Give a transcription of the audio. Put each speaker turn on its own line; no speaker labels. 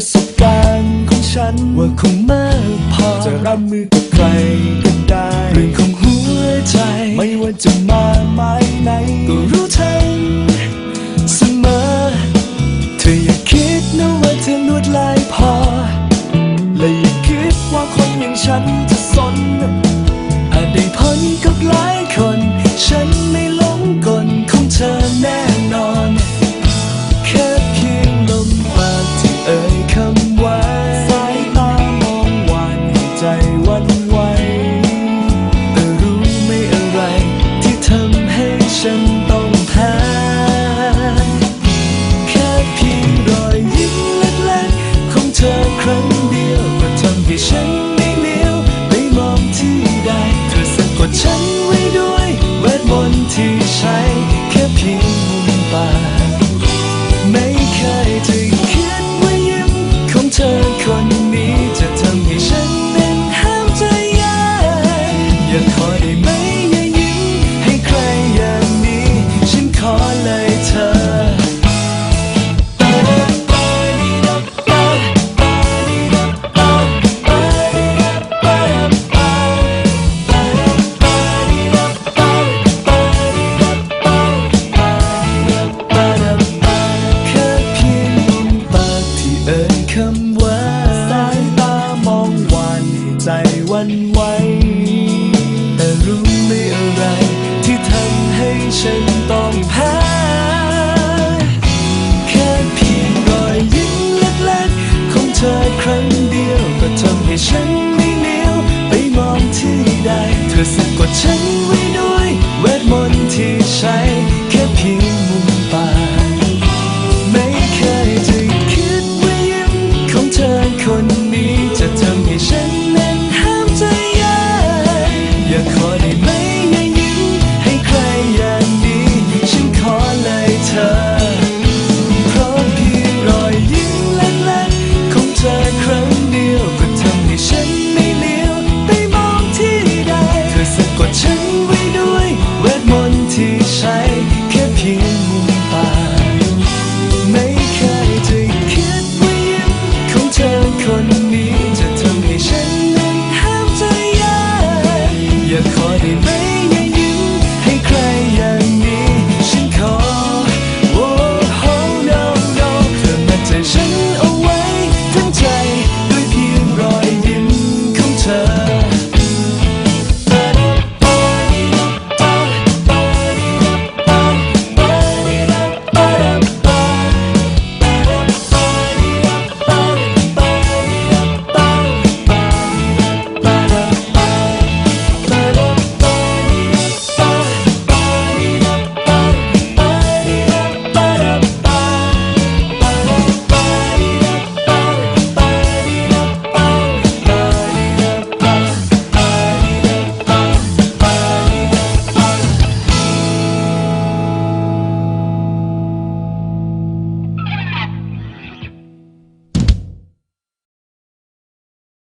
ประสบการณ์ของฉันว่าคงมากพอจะรับมือกับใครก็ได้เรื่องของหัวใจ ไม่ว่าจะมาไม้ไหนก็รู้ทันเสมอ เธออย่าคิดนะว่าเธอลวดลายพอ และอย่าคิดว่าคนอย่างฉันจะสนอาจได้พ้นกับหลายคน ฉันไม่หลงกลของเธอแน่ ฉัน สายตามองหวานให้ใจวันไหวแต่รู้ไม่อะไร ที่ทำให้ฉันต้องแพ้แค่เพียงรอยยิ้มเล็กๆของเธอครั้งเดียวก็ทำให้ฉันไม่เลียวไปมองที่ใดเธอสะกดฉันไว้ด้วยเวทมนต์ที่ใช้